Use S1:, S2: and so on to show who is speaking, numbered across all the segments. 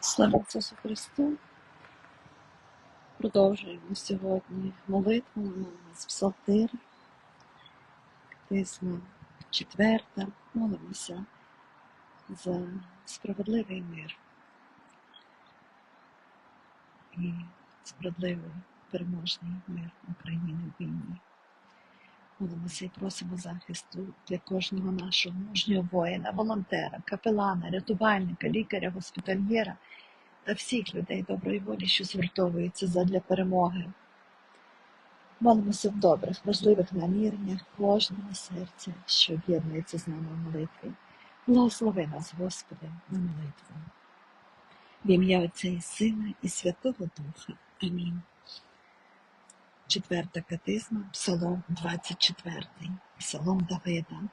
S1: Слава Ісусу Христу! Продовжуємо сьогодні молитву з Псалтир, Тисла четверта, молимося за справедливий мир і справедливий переможний мир України в війні. Молимося і просимо захисту для кожного нашого мужнього воїна, волонтера, капелана, рятувальника, лікаря, госпітальєра та всіх людей доброї волі, що згуртовуються задля перемоги. Молимося в добрих, важливих наміреннях кожного серця, що об'єднується з нами в молитві. Благослови нас, Господи, на молитву. В ім'я Отця і Сина і Святого Духа. Амінь. Четверта катизма, Псалом 24, Псалом Давида.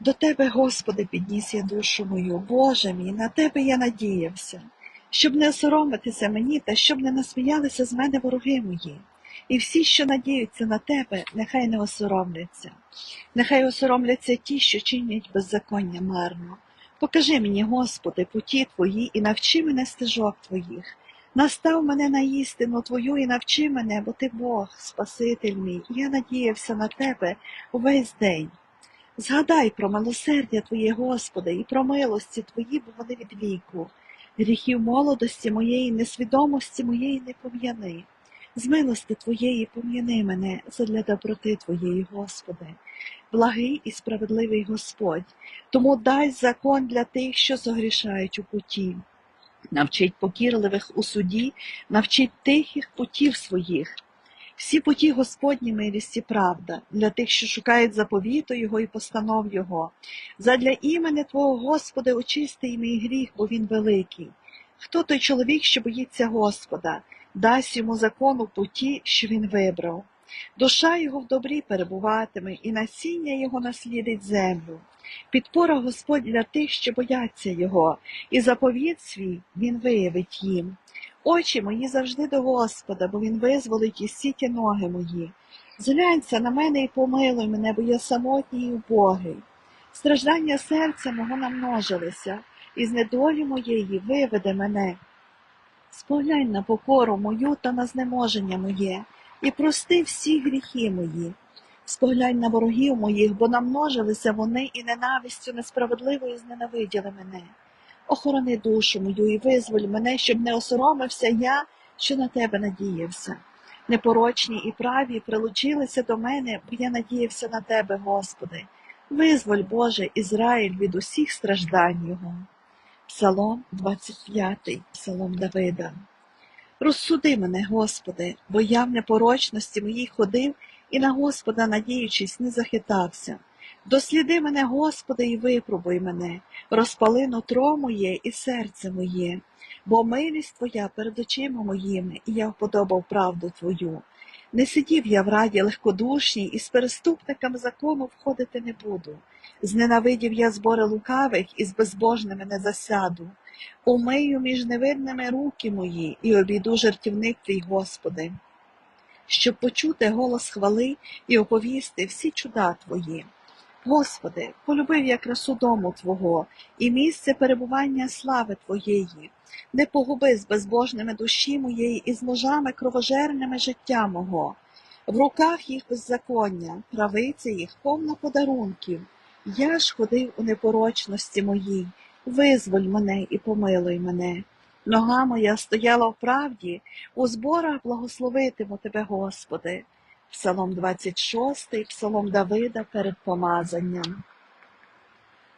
S1: До Тебе, Господи, підніс я душу мою, Боже мій, на Тебе я надіявся, щоб не осоромитися мені та щоб не насміялися з мене вороги мої. І всі, що надіються на Тебе, нехай не осоромляться. Нехай осоромляться ті, що чинять беззаконня марно. Покажи мені, Господи, путі Твої і навчи мене стежок Твоїх. Настав мене на істину Твою і навчи мене, бо Ти Бог, Спаситель мій, і я надіявся на Тебе увесь день. Згадай про милосердя Твоє, Господи, і про милості Твої, бо вони від віку. Гріхів молодості моєї, несвідомості моєї не пом'яни. З милости Твоєї пом'яни мене задля доброти Твоєї, Господи. Благий і справедливий Господь, тому дай закон для тих, що зогрішають у путі. Навчить покірливих у суді, навчить тихих путів своїх. Всі путі Господні милість і правда, для тих, що шукають заповіту Його і постанов Його. Задля імени Твого, Господи, очисти мій гріх, бо він великий. Хто той чоловік, що боїться Господа, дасть йому закон у путі, що він вибрав. Душа його в добрі перебуватиме, і насіння його наслідить землю. Підпора Господь для тих, що бояться Його, і заповіт свій Він виявить їм. Очі мої завжди до Господа, бо Він визволить із сіті ноги мої. Зглянься на мене і помилуй мене, бо я самотній і убогий. Страждання серця мого намножилися, і з недолі моєї виведе мене. Споглянь на покору мою та на знеможення моє, і прости всі гріхи мої. Споглянь на ворогів моїх, бо намножилися вони і ненавистю несправедливою зненавиділи мене. Охорони душу мою і визволь мене, щоб не осоромився я, що на тебе надіявся. Непорочні і праві прилучилися до мене, бо я надіявся на тебе, Господи. Визволь, Боже, Ізраїль від усіх страждань його. Псалом 25, Псалом Давида. Розсуди мене, Господи, бо я в непорочності моїй ходив і на Господа, надіючись, не захитався. Досліди мене, Господи, і випробуй мене, розпали нутро моє і серце моє, бо милість Твоя перед очима моїми, і я вподобав правду Твою. Не сидів я в раді легкодушній, і з переступниками закону входити не буду. Зненавидів я збори лукавих і з безбожними не засяду. Умию між невидними руки мої і обійду жертівник твій, Господи, щоб почути голос хвали і оповісти всі чуда Твої. Господи, полюбив я красу дому Твого і місце перебування слави Твоєї, не погуби з безбожними душі моєї і з мужами кровожерними життя мого. В руках їх беззаконня, правиця їх повна подарунків. Я ж ходив у непорочності моїй, визволь мене і помилуй мене. Нога моя стояла в правді, у зборах благословитиму Тебе, Господи. Псалом 26, Псалом Давида перед помазанням.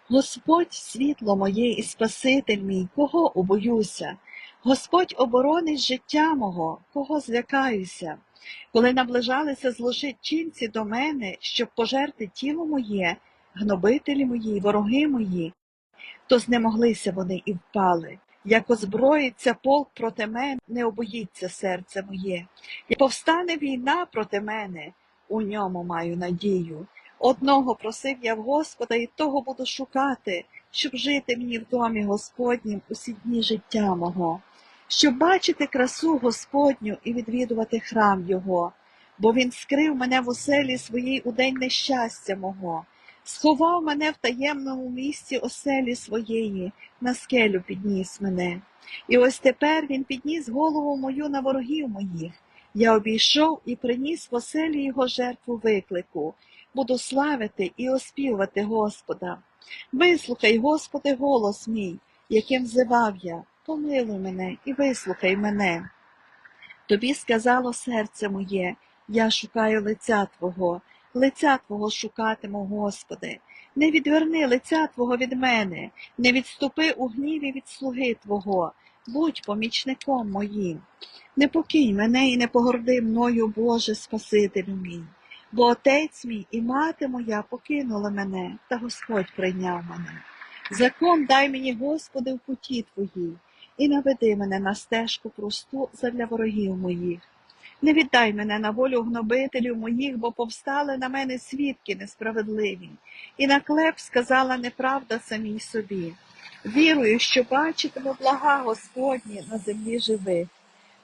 S1: Господь світло моє і Спаситель мій, кого убоюся? Господь оборонить життя мого, кого злякаюся? Коли наближалися злочинці до мене, щоб пожерти тіло моє, гнобителі мої, вороги мої, то знемоглися вони і впали. Як озброїться полк проти мене, не обоїться серце моє. Як повстане війна проти мене, у ньому маю надію. Одного просив я в Господа, і того буду шукати, щоб жити мені в домі Господнім усі дні життя мого, щоб бачити красу Господню і відвідувати храм Його, бо Він скрив мене в оселі своїй у день нещастя мого. Сховав мене в таємному місці оселі своєї, на скелю підніс мене. І ось тепер він підніс голову мою на ворогів моїх. Я обійшов і приніс в оселі його жертву виклику. Буду славити і оспівати Господа. Вислухай, Господи, голос мій, яким взивав я. Помилуй мене і вислухай мене. Тобі сказало серце моє, я шукаю лиця Твого, лиця Твого шукатиму, Господи. Не відверни лиця Твого від мене, не відступи у гніві від слуги Твого, будь помічником моїм. Не покинь мене і не погорди мною, Боже Спасителю мій. Бо отець мій і мати моя покинули мене, та Господь прийняв мене. Закон дай мені, Господи, в путі Твоїй, і наведи мене на стежку просту задля ворогів моїх. Не віддай мене на волю гнобителів моїх, бо повстали на мене свідки несправедливі, і на клеп сказала неправда самій собі. Вірую, що бачитиму блага Господні на землі живих.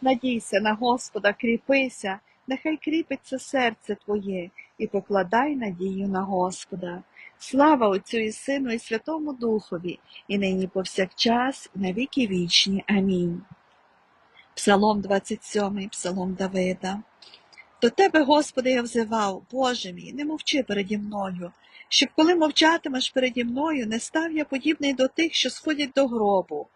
S1: Надійся на Господа, кріпися, нехай кріпиться серце твоє, і покладай надію на Господа. Слава Отцю і Сину, і Святому Духові, і нині повсякчас, і на віки вічні. Амінь. Псалом 27, Псалом Давида. До тебе, Господи, я взивав, Боже мій, не мовчи переді мною, щоб коли мовчатимеш переді мною, не став я подібний до тих, що сходять до гробу.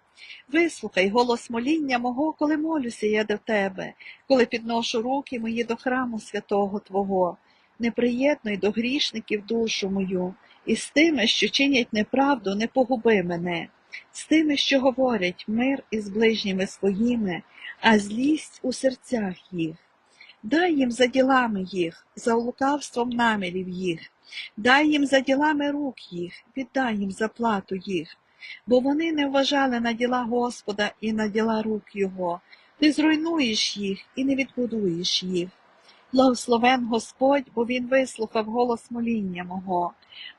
S1: Вислухай голос моління мого, коли молюся я до тебе, коли підношу руки мої до храму святого Твого. Не приєднуй до грішників душу мою, і з тими, що чинять неправду, не погуби мене, з тими, що говорять мир із ближніми своїми, а злість у серцях їх. Дай їм за ділами їх, за лукавством намірів їх, дай їм за ділами рук їх, віддай їм заплату їх, бо вони не вважали на діла Господа і на діла рук Його. Ти зруйнуєш їх і не відбудуєш їх. Благословен Господь, бо Він вислухав голос моління мого.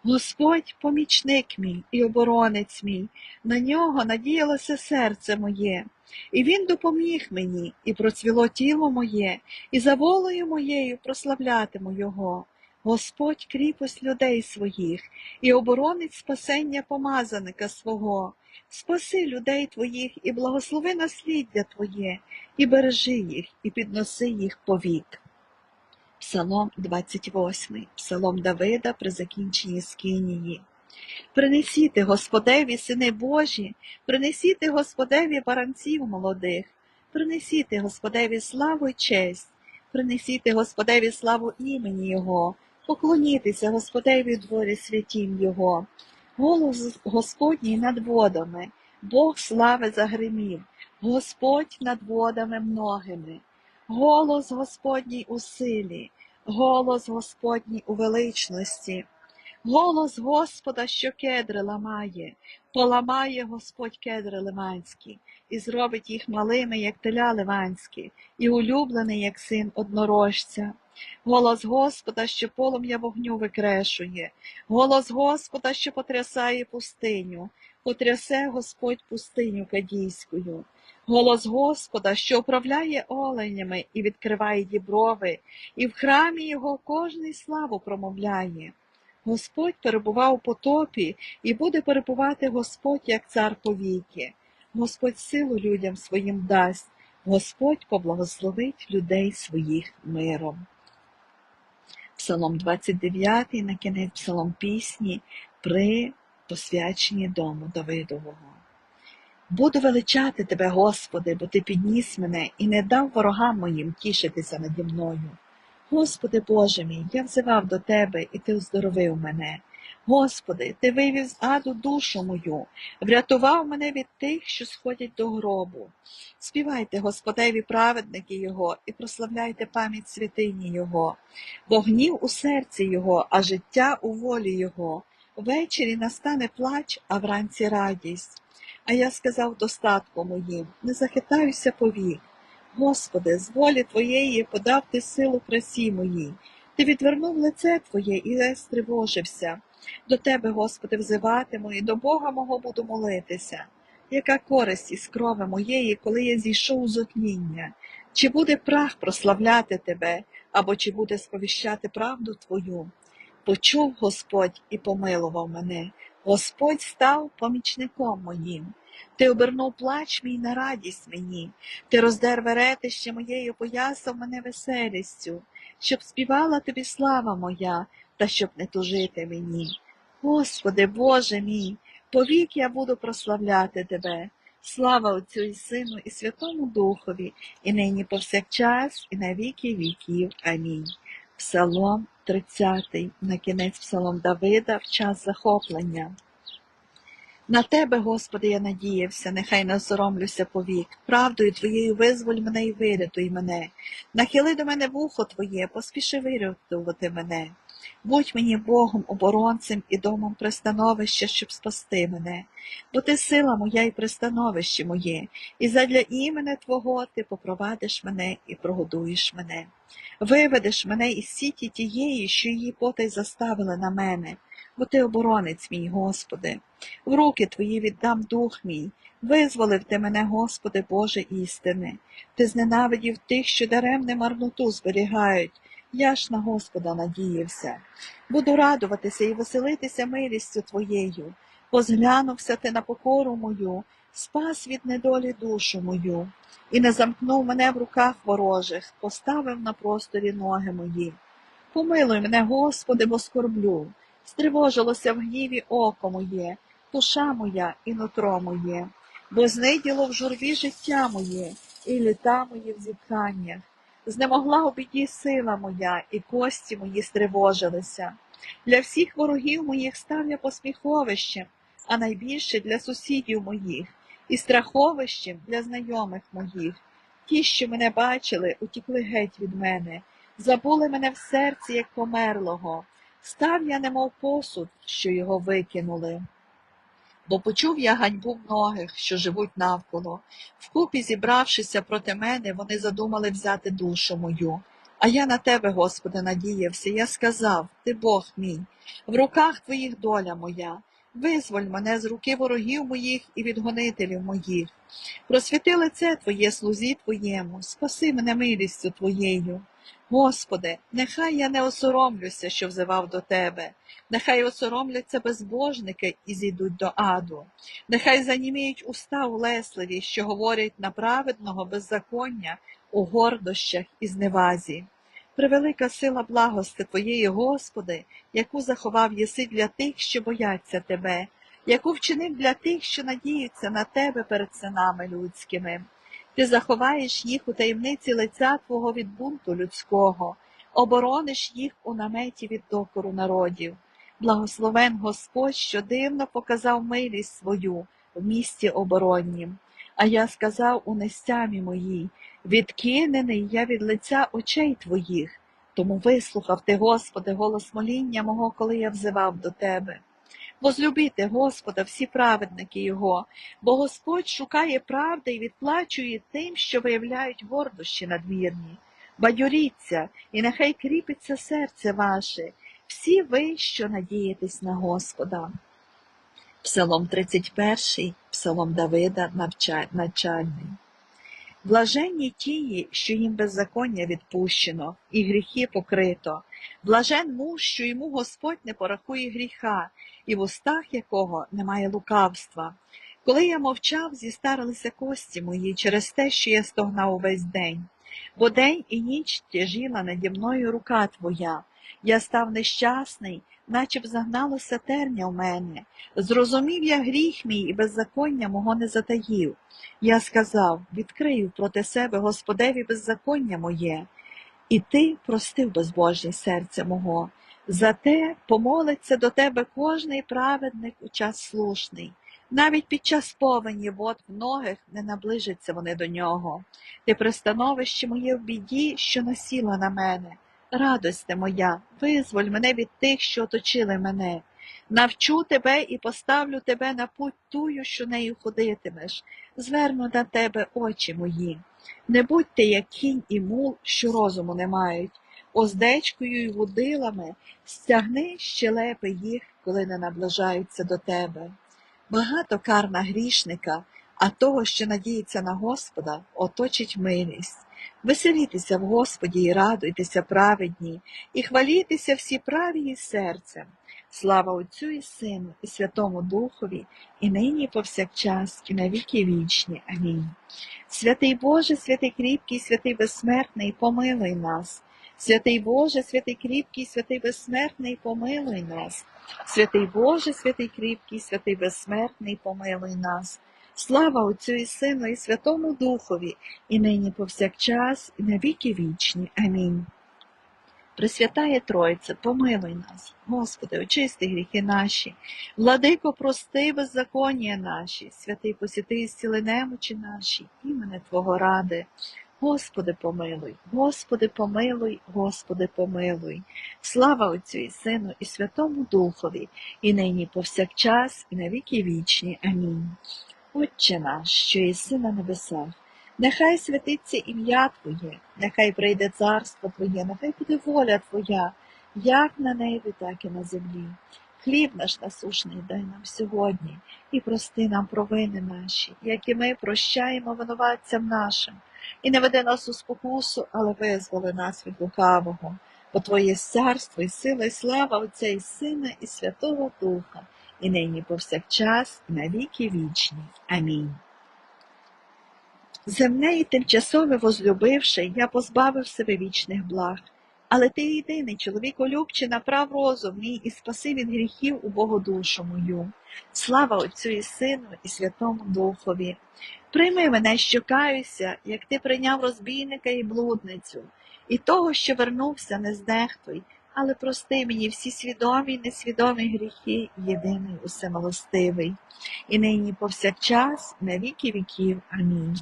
S1: Господь помічник мій і оборонець мій, на нього надіялося серце моє, і Він допоміг мені, і процвіло тіло моє, і за волею моєю прославлятиму Його. Господь кріпость людей своїх, і оборонить спасення помазаника свого. Спаси людей твоїх і благослови насліддя Твоє, і бережи їх, і підноси їх повік. Псалом 28, Псалом Давида при закінченні Скинії. Принесіте Господеві, сини Божі, принесіте Господеві баранців молодих, принесіте Господеві славу й честь, принесіте Господеві славу імені Його, поклонітеся Господеві дворі святім Його. Голос Господній над водами, Бог слави загримів, Господь над водами многими. Голос Господній у силі, голос Господній у величності, голос Господа, що кедри ламає, поламає Господь кедри лиманські, і зробить їх малими, як теля ливанські, і улюблений, як син однорожця. Голос Господа, що полум'я вогню викрешує, голос Господа, що потрясає пустиню, потрясе Господь пустиню кадійською. Голос Господа, що управляє оленями і відкриває діброви, і в храмі його кожний славу промовляє. Господь перебував у потопі, і буде перебувати Господь як цар повіки. Господь силу людям своїм дасть, Господь поблагословить людей своїх миром. Псалом 29, на кінець псалом пісні при посвяченні дому Давидового. Буду величати тебе, Господи, бо Ти підніс мене і не дав ворогам моїм тішитися наді мною. Господи Боже мій, я взивав до Тебе, і Ти оздоровив мене. Господи, Ти вивів з аду душу мою, врятував мене від тих, що сходять до гробу. Співайте Господеві праведники Його і прославляйте пам'ять святині Його, бо гнів у серці Його, а життя у волі Його. Ввечері настане плач, а вранці радість. А я сказав достатку моїм, не захитаюся повік. Господи, з волі Твоєї подав ти силу красі моїй. Ти відвернув лице Твоє і я стривожився. До Тебе, Господи, взиватиму, і до Бога мого буду молитися. Яка користь із крови моєї, коли я зійшов з отніння? Чи буде прах прославляти Тебе, або чи буде сповіщати правду Твою? Почув Господь і помилував мене. Господь став помічником моїм. Ти обернув плач мій на радість мені, ти роздер веретище моє і опоясав мене веселістю, щоб співала тобі слава моя, та щоб не тужити мені. Господи, Боже мій, повік я буду прославляти Тебе. Слава Отцю і Сину, і Святому Духові, і нині повсякчас, і на віки віків. Амінь. Псалом 30, на кінець Псалом Давида в час захоплення. На Тебе, Господи, я надіявся, нехай не соромлюся повік. Правдою Твоєю визволь мене і вирятуй мене. Нахили до мене вухо Твоє, поспіши вирятувати мене. Будь мені Богом, оборонцем і домом пристановища, щоб спасти мене. Бо ти сила моя і пристановище моє, і задля імене Твого ти попровадиш мене і прогодуєш мене. Виведеш мене із сіті тієї, що її потай заставили на мене, бо ти оборонець мій, Господи. В руки Твої віддам дух мій, визволив ти мене, Господи, Боже істини. Ти зненавидів тих, що даремне марноту зберігають. Я ж на Господа надіявся. Буду радуватися і веселитися милістю Твоєю. Позглянувся ти на покору мою, спас від недолі душу мою, і не замкнув мене в руках ворожих, поставив на просторі ноги мої. Помилуй мене, Господи, бо скорблю, стривожилося в гніві око моє, душа моя і нутро моє, бо зниділо в журбі життя моє, і літа мої в зітханнях. Знемогла у біді сила моя, і кості мої стривожилися. Для всіх ворогів моїх став я посміховищем, а найбільше для сусідів моїх, і страховищем для знайомих моїх. Ті, що мене бачили, утікли геть від мене, забули мене в серці, як померлого. Став я, немов посуд, що його викинули. Бо почув я ганьбу многих, що живуть навколо. Вкупі, зібравшися проти мене, вони задумали взяти душу мою. А я на тебе, Господи, надіявся. Я сказав: Ти Бог мій, в руках твоїх доля моя. Визволь мене з руки ворогів моїх і від гонителів моїх. Просвіти лице Твоє слузі Твоєму, спаси мене милістю Твоєю. Господи, нехай я не осоромлюся, що взивав до Тебе, нехай осоромляться безбожники і зійдуть до аду, нехай заніміють уста улесливі, що говорять на праведного беззаконня у гордощах і зневазі. Превелика сила благости Твоєї, Господи, яку заховав єси для тих, що бояться Тебе, яку вчинив для тих, що надіються на Тебе перед синами людськими. Ти заховаєш їх у таємниці лиця Твого від бунту людського, оборониш їх у наметі від докору народів. Благословен Господь, що дивно показав милість свою в місті обороннім. А я сказав у нестямі моїй, відкинений я від лиця очей твоїх, тому вислухав ти, Господи, голос моління мого, коли я взивав до Тебе. Возлюбіте Господа всі праведники Його, бо Господь шукає правди і відплачує тим, що виявляють гордощі надмірні. Бадьоріться, і нехай кріпиться серце ваше, всі ви, що надієтесь на Господа. Псалом 31, Псалом Давида, начальний. Блаженні тії, що їм беззаконня відпущено, і гріхи покрито. Блажен муж, що йому Господь не порахує гріха, і в устах якого немає лукавства. Коли я мовчав, зістарилися кості мої через те, що я стогнав увесь день. Бо день і ніч тяжіла наді мною рука твоя. Я став нещасний, наче б загналося терня в мене. Зрозумів я гріх мій і беззаконня мого не затаїв. Я сказав, відкрию проти себе Господеві беззаконня моє, і ти простив безбожність серця мого. Зате помолиться до тебе кожний праведник у час слушний. Навіть під час повені вод в ногих не наближаться вони до нього. Ти пристановище моє в біді, що насіла на мене. Радосте моя, визволь мене від тих, що оточили мене. Навчу тебе і поставлю тебе на путь тую, що нею ходитимеш. Зверну на тебе очі мої. Не будь ти, як кінь і мул, що розуму не мають. Оздечкою й водилами стягни щелепи їх, коли не наближаються до тебе. Багато кар на грішника, а того, що надіється на Господа, оточить милість. Веселітеся в Господі і радуйтеся праведні, і хвалітеся всі праві і серцем. Слава Отцю і Сину, і Святому Духові, і нині і повсякчас, і на віки вічні. Амінь. Святий Боже, святий кріпкий, святий безсмертний, помилуй нас. Святий Боже, святий кріпкий, святий безсмертний, помилуй нас. Святий Боже, святий кріпкий, святий безсмертний, помилуй нас. Слава Отцю і Сину, і Святому Духові, і нині повсякчас, і на віки вічні. Амінь. Пресвятає Тройце, помилуй нас, Господи, очисти гріхи наші, владико, прости беззаконня наші, святий посіти і зціли немочі наші, імене Твого ради. Господи, помилуй, Господи, помилуй, Господи, помилуй. Слава Отцю і Сину, і Святому Духові, і нині повсякчас, і на віки вічні. Амінь. Отче наш, що єси на небесах, нехай святиться ім'я Твоє, нехай прийде царство Твоє, нехай буде воля Твоя, як на небі, так і на землі. Хліб наш насушний дай нам сьогодні, і прости нам провини наші, як і ми прощаємо винуватцям нашим, і не веди нас у спокусу, але визволи нас від лукавого. Бо Твоє царство і сила, і слава Отця і Сина, і Святого Духа, і нині повсякчас, і на віки вічні. Амінь. Земне і тимчасове возлюбивши, я позбавив себе вічних благ. Але ти єдиний чоловіколюбче направ розум мій і спаси від гріхів у Богу душу мою. Слава Отцю і Сину, і Святому Духові. Прийми мене, що каюся, як ти прийняв розбійника і блудницю, і того, що вернувся, не здехтуй, але прости мені всі свідомі й несвідомі гріхи, єдиний усемилостивий, і нині повсякчас, на віки віків. Амінь.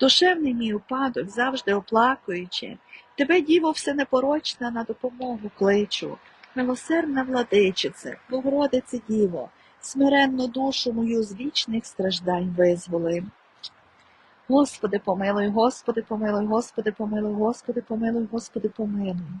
S1: Душевний мій упадок, завжди оплакуючи, тебе, Діво, все непорочна, на допомогу кличу. Милосердна владичице, Богородице Діво, смиренну душу мою з вічних страждань визволи. Господи, помилуй, Господи, помилуй, Господи, помилуй, Господи, помилуй, Господи, помилуй.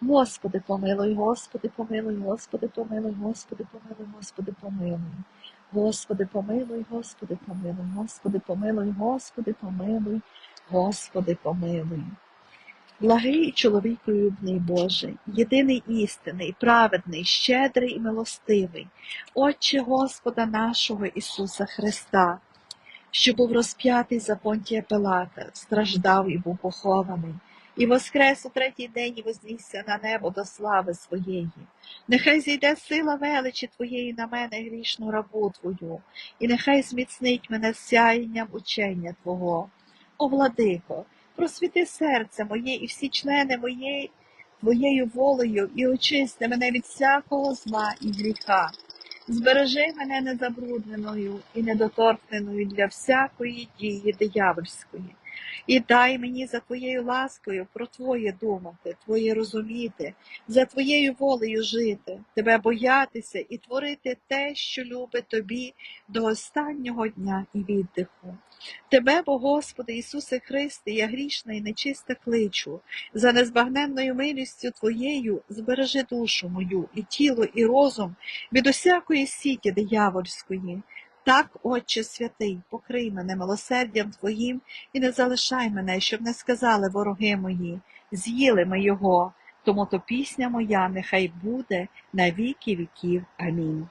S1: Господи, помилуй, Господи, помилуй, Господи, помилуй, Господи, помилуй, Господи, помилуй. Господи, помилуй, Господи, помилуй, Господи, помилуй, Господи, помилуй, Господи, помилуй. Благий і чоловіколюбний Боже, єдиний істинний, праведний, щедрий і милостивий, Отче Господа нашого Ісуса Христа, що був розп'ятий за понтія Пилата, страждав і був похований, і воскрес у третій день і вознісся на небо до слави своєї. Нехай зійде сила величі Твоєї на мене грішну рабу Твою, і нехай зміцнить мене сяєнням учення Твого. О, владико, просвіти серце моє і всі члени моєї Твоєю волею, і очисти мене від всякого зла і гріха. Збережи мене незабрудненою і недоторкненою для всякої дії диявольської. І дай мені за Твоєю ласкою про Твоє думати, Твоє розуміти, за Твоєю волею жити, Тебе боятися і творити те, що любить Тобі до останнього дня і віддиху. Тебе, бо Господи Ісусе Христе, я грішна і нечиста кличу, за незбагненною милістю Твоєю збережи душу мою, і тіло, і розум від усякої сіті диявольської. Так, Отче святий, покрий мене милосердям Твоїм і не залишай мене, щоб не сказали вороги мої, з'їли ми його, тому то пісня моя нехай буде на віки віків. Амінь.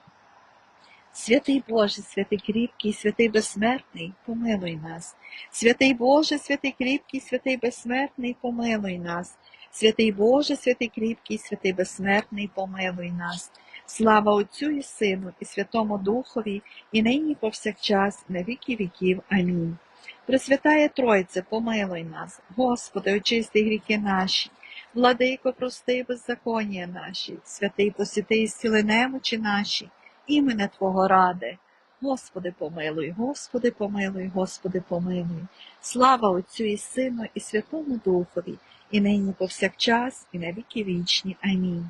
S1: Святий Боже, святий кріпкий, святий безсмертний, помилуй нас. Святий Боже, святий кріпкий, святий безсмертний, помилуй нас. Святий Боже, святий кріпкий, святий безсмертний, помилуй нас. Слава Отцю і Сину, і Святому Духові, і нині повсякчас, на віки віків. Амінь. Пресвятає Тройце, помилуй нас, Господи, очисти гріхи наші, владико, прости беззаконня наші, святий посіти і зціли немочі наші, імене Твого ради. Господи, помилуй, Господи, помилуй, Господи, помилуй. Слава Отцю і Сину, і Святому Духові, і нині повсякчас, і на віки вічні. Амінь.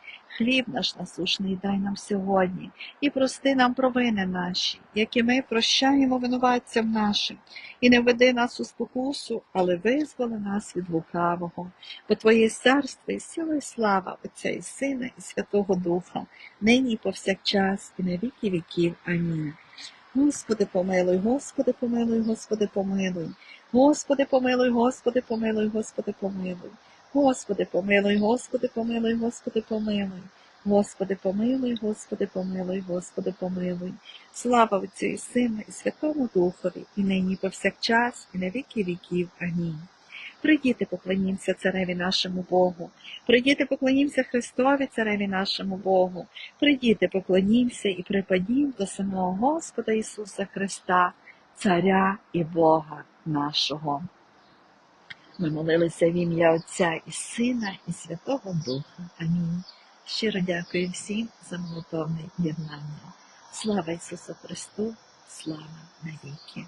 S1: Хліб наш насушний дай нам сьогодні, і прости нам провини наші, які ми прощаємо винуватцям нашим, і не веди нас у спокусу, але визволи нас від лукавого. Бо Твоє царство і сила і слава Отця і Сина, і Святого Духа, нині і повсякчас, і на віки віків. Амінь. Господи, помилуй, Господи, помилуй, Господи, помилуй. Господи, помилуй, Господи, помилуй, Господи, помилуй. Господи, помилуй, Господи, помилуй, Господи, помилуй. Господи, помилуй, Господи, помилуй, Господи, помилуй. Слава Отцю і Сину, і Святому Духові, і нині і повсякчас, і на віки віків. Амінь. Прийдіте, поклонімся цареві нашому Богу. Прийдіте, поклонімся Христові, цареві нашому Богу. Прийдіте, поклонімся і припадім до самого Господа Ісуса Христа, Царя і Бога нашого. Ми молилися в ім'я Отця і Сина, і Святого Духа. Амінь. Щиро дякую всім за молитовне єднання. Слава Ісусу Христу, слава навіки.